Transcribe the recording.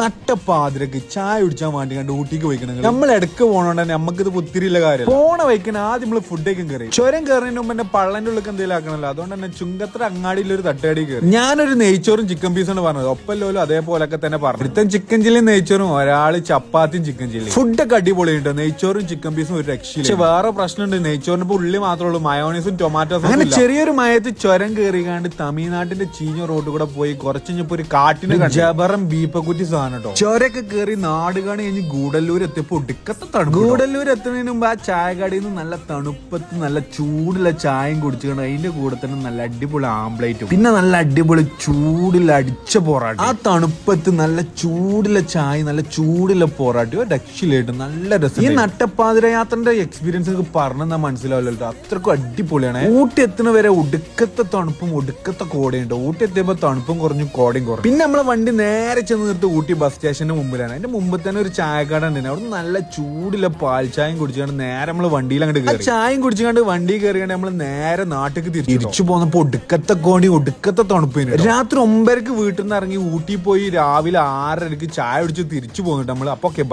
നട്ടപ്പാതിരക്ക് ചായ കുടിച്ചാൻ വേണ്ടി കണ്ട് ഊട്ടിക്ക് പോയിക്കണെങ്കിൽ നമ്മൾ ഇടയ്ക്ക് പോണോണ്ട് തന്നെ നമുക്ക് ഇത് പുത്തിരിയുള്ള കാര്യം പോണ വയ്ക്കണ ആദ്യം നമ്മൾ ഫുഡേക്കും കയറി ചുരം കയറിന് മുമ്പ് എന്നെ പള്ളന്റെ ഉള്ളിൽ എന്തെങ്കിലും ആക്കണല്ലോ. അതുകൊണ്ട് തന്നെ ചുങ്കത്ര അങ്ങാടിയിൽ ഒരു തട്ടുകടി കയറി ഞാനൊരു നെയ്ച്ചോറും ചിക്കൻ പീസാണ് പറഞ്ഞത്. ഒപ്പല്ലോലും അതേപോലൊക്കെ തന്നെ പറഞ്ഞു. ഇത്തം ചിക്കൻ ചില്ലിയും നെയ്ച്ചോറും ഒരാൾ ചപ്പാത്തിയും ചിക്കൻ ചില്ലി ഫുഡൊക്കെ അടിപൊളിയുണ്ട്. നെയ്ച്ചോറും ചിക്കൻ പീസും ഒരു രക്ഷയില്ല. പക്ഷെ വേറെ പ്രശ്നമുണ്ട്. നെയ്ച്ചോറിന് ഇപ്പൊ ഉള്ളി മാത്രമേ ഉള്ളൂ. മയോണീസും ടൊമാറ്റോസും അങ്ങനെ ചെറിയൊരു മയത്ത് ചുരം കയറിക്കാണ്ട് തമിഴ്നാട്ടിന്റെ ചീഞ്ഞ റോഡ് കൂടെ പോയി കുറച്ചു ഒരു കാട്ടിന് ജബറം ബീപ്പക്കുറ്റി സാധനം. കേട്ടോ ചുരൊക്കെ കയറി നാട് കാണി കഴിഞ്ഞ് ഗൂഡല്ലൂർ എത്തിയപ്പോ ഒടുക്കത്തെ തണുപ്പ് ഗൂഡല്ലൂർ എത്തുന്നതിന് മുമ്പ് ആ ചായ കടയിൽ നിന്ന് നല്ല തണുപ്പത്ത് നല്ല ചൂടുള്ള ചായയും കുടിച്ചുകൊണ്ട് അതിന്റെ കൂടെ തന്നെ നല്ല അടിപൊളി ആംപ്ലേറ്റും പിന്നെ നല്ല അടിപൊളി ചൂടിൽ അടിച്ച പൊറാട്ട ആ തണുപ്പത്ത് നല്ല ചൂടുള്ള ചായ നല്ല ചൂടുള്ള പൊറാട്ടയും. രക്ഷയിലായിട്ട് നല്ല രസം ഈ നട്ടപ്പാതിര യാത്രന്റെ എക്സ്പീരിയൻസ് എനിക്ക് പറഞ്ഞാൽ മനസ്സിലാവില്ലല്ലോ അത്രക്കും അടിപൊളിയാണ്. ഊട്ടി എത്തുന്ന വരെ ഒടുക്കത്തെ തണുപ്പും ഒടുക്കത്തെ കോടയുണ്ട് ഊട്ടി എത്തിയപ്പോ തണുപ്പും കുറഞ്ഞു കോടയും കുറഞ്ഞു. പിന്നെ നമ്മളെ വണ്ടി നേരെ ചെന്ന് നിർത്തി ഊട്ടി ബസ് സ്റ്റേഷന്റെ മുമ്പിലാണ്. അതിന്റെ മുമ്പ് തന്നെ ഒരു ചായക്കട ഉണ്ടായിരുന്നു അവിടെ നല്ല ചൂടില്ല പാൽ ചായം കുടിച്ചുകൊണ്ട് നേരെ നമ്മൾ വണ്ടിയിൽ അങ്ങോട്ട് കയറി ചായം കുടിച്ചുകൊണ്ട് വണ്ടി കയറിയാണ് നമ്മൾ നേരെ നാട്ടിലേക്ക് തിരിച്ചു തിരിച്ചു പോന്നപ്പോ ഒടുക്കത്തെ കോണി ഒടുക്കത്തെ തണുപ്പിന് രാത്രി ഒമ്പതരക്ക് വീട്ടിൽ നിന്ന് ഇറങ്ങി ഊട്ടി പോയി രാവിലെ ആറരക്ക് ചായ കുടിച്ച് തിരിച്ചു പോകുന്നുണ്ട് നമ്മൾ അപ്പൊ ഓക്കെ